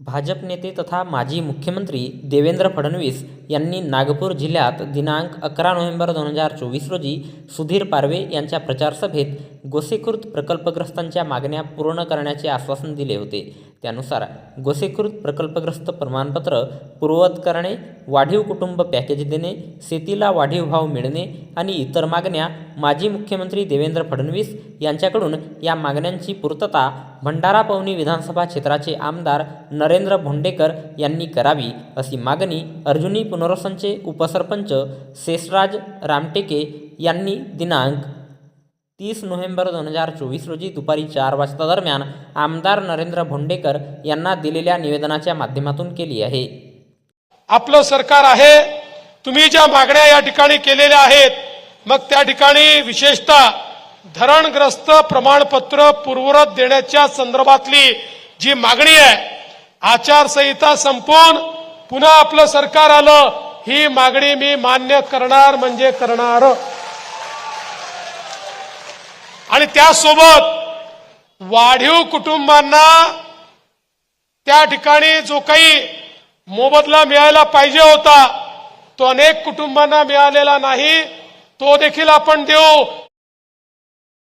भाजप नेते तथा माजी मुख्यमंत्री देवेंद्र फडणवीस यांनी नागपूर जिल्ह्यात दिनांक अकरा नोव्हेंबर दोन हजार चोवीस रोजी सुधीर पारवे यांच्या प्रचारसभेत गोसेखुर्द प्रकल्पग्रस्तांच्या मागण्या पूर्ण करण्याचे आश्वासन दिले होते. त्यानुसार गोसेखुर्द प्रकल्पग्रस्त प्रमाणपत्र पूर्ववत करणे वाढीव कुटुंब पॅकेज देणे शेतीला वाढीव भाव मिळणे आणि इतर मागण्या माजी मुख्यमंत्री देवेंद्र फडणवीस यांच्याकडून या मागण्यांची पूर्तता भंडारा पवनी विधानसभा क्षेत्राचे आमदार नरेंद्र भोंडेकर यांनी करावी अशी मागणी अर्जुनी पुनर्वसनचे उपसरपंच शेषराज रामटेके यांनी दिनांक तीस नोव्हेंबर दोन हजार चोवीस रोजी दुपारी चार वाजता दरम्यान आमदार नरेंद्र भोंडेकर यांना दिलेल्या निवेदनाच्या माध्यमातून केली आहे. आपलं सरकार आहे तुम्ही ज्या मागण्या या ठिकाणी केलेल्या आहेत मग त्या ठिकाणी विशेषतः धरणग्रस्त प्रमाणपत्र पूर्वरत देण्याच्या संदर्भातली जी मागणी आहे आचारसंहिता संपवून पुन्हा आपलं सरकार आलं ही मागणी मी मान्य करणार म्हणजे करणार. आणि त्यासोबत वाढीव कुटुंबांना त्या ठिकाणी जो काही मोबदला मिळायला पाहिजे होता तो अनेक कुटुंबांना मिळालेला नाही तो देखील आपण देऊ.